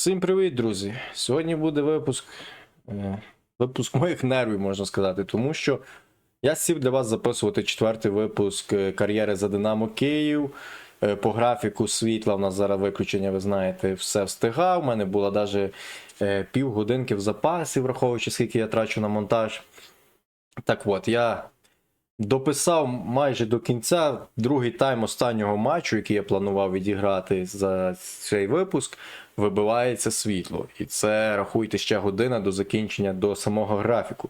Всім привіт, друзі! Сьогодні буде випуск, е, випуск моїх нервів, можна сказати, тому що я сів для вас записувати четвертий випуск е, кар'єри за Динамо Київ. Е, По графіку світла в нас зараз виключення, ви знаєте, все встигав. У мене було навіть півгодинки в запасі, враховуючи, скільки я трачу на монтаж. Так от, я дописав майже до кінця другий тайм останнього матчу, який я планував відіграти за цей випуск вибивається світло. І це рахуйте ще година до закінчення до самого графіку.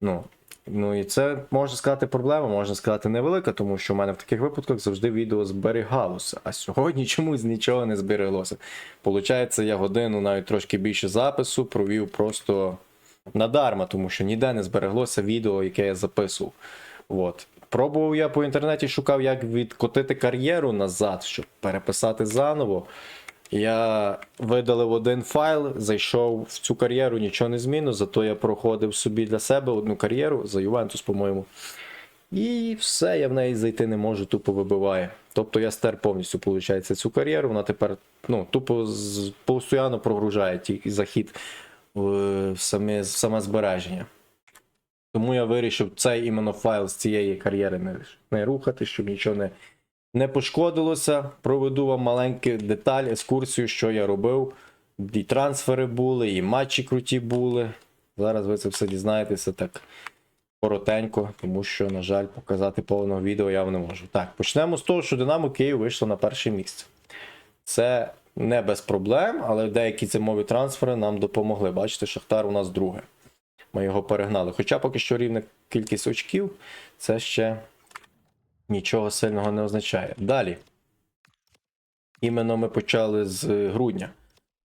Ну, ну і це можна сказати проблема, можна сказати невелика, тому що в мене в таких випадках завжди відео зберігалося. А сьогодні чомусь нічого не збереглося. Получається, я годину навіть трошки більше запису провів просто надарма, тому що ніде не збереглося відео, яке я записував. От. Пробував я по інтернеті, шукав, як відкотити кар'єру назад, щоб переписати заново. Я видалив один файл, зайшов в цю кар'єру, нічого не змінив, зато я проходив собі для себе одну кар'єру за Ювентус, по-моєму. І все, я в неї зайти не можу, тупо вибиває. Тобто я стер повністю, виходить, цю кар'єру, вона тепер ну, тупо постійно прогружає ті захід в саме, в саме збереження. Тому я вирішив цей іменно файл з цієї кар'єри не, не рухати, щоб нічого не, не пошкодилося. Проведу вам маленьку деталь, екскурсію, що я робив. І трансфери були, і матчі круті були. Зараз ви це все дізнаєтеся так коротенько, тому що, на жаль, показати повного відео я вам не можу. Так, почнемо з того, що Динамо Київ вийшло на перше місце. Це не без проблем, але деякі зимові трансфери нам допомогли. Бачите, Шахтар у нас друге. Ми його перегнали. Хоча поки що рівна кількість очків, це ще нічого сильного не означає. Далі. Іменно ми почали з е, грудня.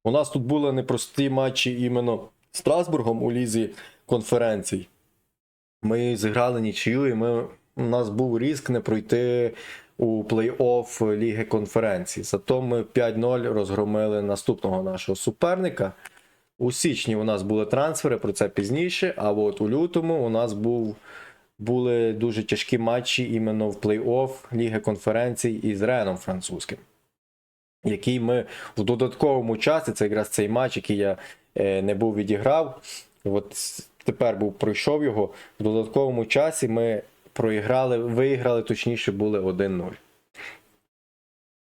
У нас тут були непрості матчі іменно з Страсбургом у лізі конференцій. Ми зіграли нічию, і ми, у нас був ризик не пройти у плей-офф Ліги конференцій. Зато ми 5-0 розгромили наступного нашого суперника. У січні у нас були трансфери, про це пізніше. А от у лютому у нас був, були дуже тяжкі матчі іменно в плей-офф Ліги конференцій із Реном французьким. Який ми в додатковому часі, це якраз цей матч, який я е, не був відіграв. От тепер був пройшов його. В додатковому часі ми проіграли, виграли, точніше, були 1-0.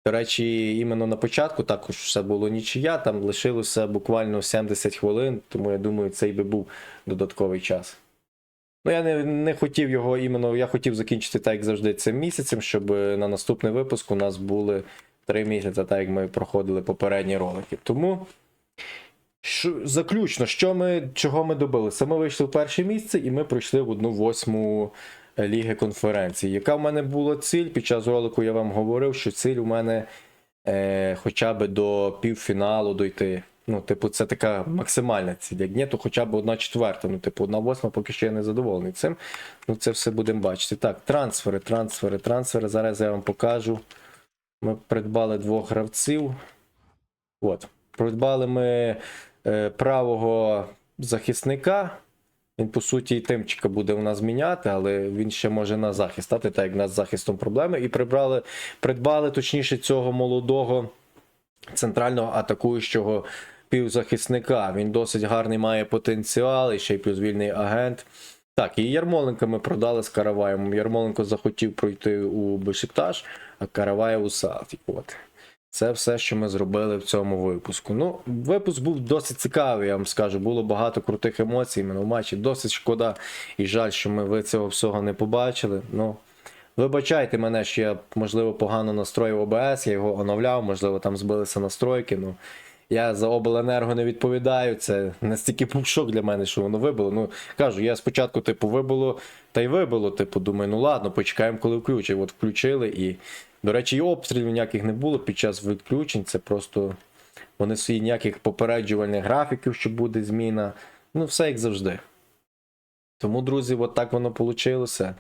До речі, іменно на початку також все було нічия, там лишилося буквально 70 хвилин, тому я думаю, цей би був додатковий час. Ну, я не, не хотів його іменно, я хотів закінчити так, як завжди, цим місяцем, щоб е, на наступний випуск у нас були 3 місяці, так як ми проходили попередні ролики. Тому. Що, заключно, що ми, чого ми добилися? Ми вийшли в перше місце і ми пройшли в одну восьму ліги конференції. Яка в мене була ціль? Під час ролику я вам говорив, що ціль у мене е, хоча б до півфіналу дойти. Ну, типу, це така максимальна ціль. Як ні, то хоча б одна четверта. Ну, типу, одна восьма, поки що я не задоволений цим. Ну, це все будемо бачити. Так, трансфери, трансфери, трансфери. Зараз я вам покажу. Ми придбали двох гравців. От. Придбали ми е, правого захисника. Він, по суті, і тимчика буде у нас міняти, але він ще може на захист стати, так як в нас з захистом проблеми. І прибрали, придбали точніше цього молодого центрального атакуючого півзахисника. Він досить гарний має потенціал, і ще й плюс агент. Так, і Ярмоленка ми продали з Караваєм. Ярмоленко захотів пройти у Бешикташ, а Караваєв у Салтік. Це все, що ми зробили в цьому випуску. Ну, випуск був досить цікавий, я вам скажу. Було багато крутих емоцій іменно в матчі. Досить шкода і жаль, що ми ви цього всього не побачили. Ну, вибачайте мене, що я, можливо, погано настроїв ОБС, я його оновляв, можливо, там збилися настройки. Ну, я за обленерго не відповідаю. Це настільки був шок для мене, що воно вибило. Ну, кажу, я спочатку, типу, вибило, та й вибило. Типу, думаю, ну ладно, почекаємо, коли включать. От включили і. До речі, і обстрілів ніяких не було під час відключень. Це просто вони свої ніяких попереджувальних графіків, що буде зміна. Ну, все як завжди. Тому, друзі, от воно вийшло.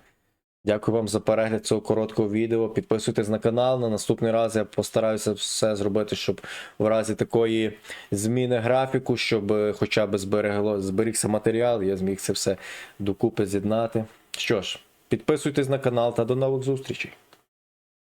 Дякую вам за перегляд цього короткого відео. Підписуйтесь на канал. На наступний раз я постараюся все зробити, щоб в разі такої зміни графіку, щоб е, хоча б зберегло, зберігся матеріал, я зміг це все докупи з'єднати. Що ж, підписуйтесь на канал та до нових зустрічей.